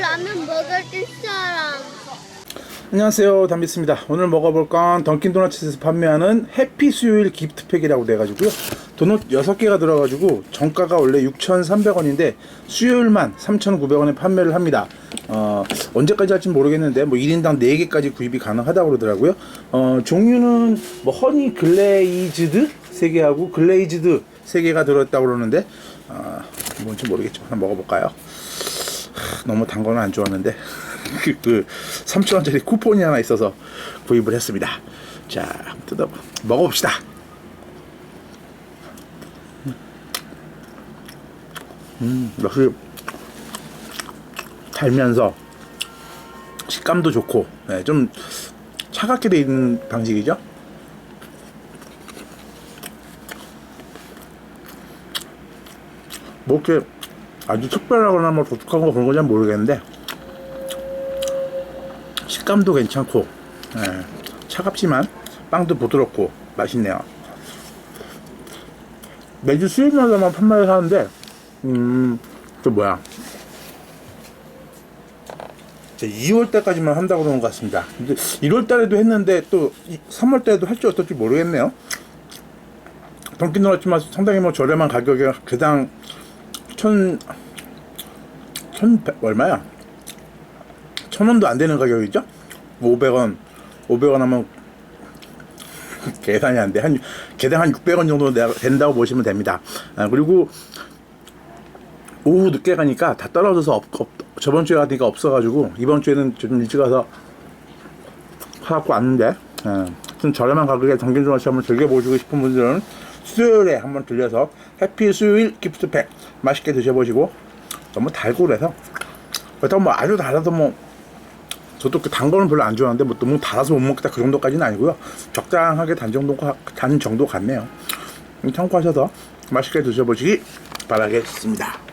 라면 먹을 사람. 안녕하세요. 담비스입니다. 오늘 먹어볼 건 던킨 도너츠에서 판매하는 해피 수요일 기프트팩이라고 돼가지고요. 도넛 6개가 들어가지고 정가가 원래 6,300원인데 수요일만 3,900원에 판매를 합니다. 어, 언제까지 할지 모르겠는데 뭐 1인당 4개까지 구입이 가능하다고 그러더라고요. 어, 종류는 뭐 허니 글레이즈드 3개하고 글레이즈드 3개가 들어있다고 그러는데 어, 뭔지 모르겠지만 한번 먹어볼까요? 하, 너무 단 거는 안 좋아하는데 그, 그 3,000원짜리 쿠폰이 하나 있어서 구입을 했습니다. 자, 뜯어 먹어봅시다. 음, 역시 달면서 식감도 좋고 네, 좀 차갑게 돼 있는 방식이죠. 뭐 이렇게 아주 특별하거나 뭐 독특한 거 그런 건잘 모르겠는데 식감도 괜찮고 예, 차갑지만 빵도 부드럽고 맛있네요. 매주 수요일마다만 판매를 하는데 음저 뭐야 이제 2월 달까지만 한다고 그러는 것 같습니다. 근데 1월 달에도 했는데 또 3월 달에도 할지 어떨지 모르겠네요. 던킨도넛지만 상당히 뭐 저렴한 가격에 개당 천, 천, 얼마야? 천 원도 안 되는 가격이죠? 500원, 500원 하면 계산이 안 돼. 한, 개당 한 600원 정도 내- 된다고 보시면 됩니다. 아, 그리고 오후 늦게 가니까 다 떨어져서 없, 없, 저번 주에 가니까 없어가지고 이번 주에는 좀 일찍 가서 사갖고 왔는데 예, 좀 저렴한 가격에 한번 즐겨보시고 싶은 분들은 수요일에 한번 들려서 해피 수요일 기프트팩 맛있게 드셔보시고 너무 달고 그래서 그렇다고 뭐 아주 달아서 뭐 저도 그 단 거는 별로 안 좋아하는데 뭐 너무 달아서 못 먹겠다 그 정도까지는 아니고요 적당하게 단 정도 단 정도 같네요 참고하셔서 맛있게 드셔보시기 바라겠습니다.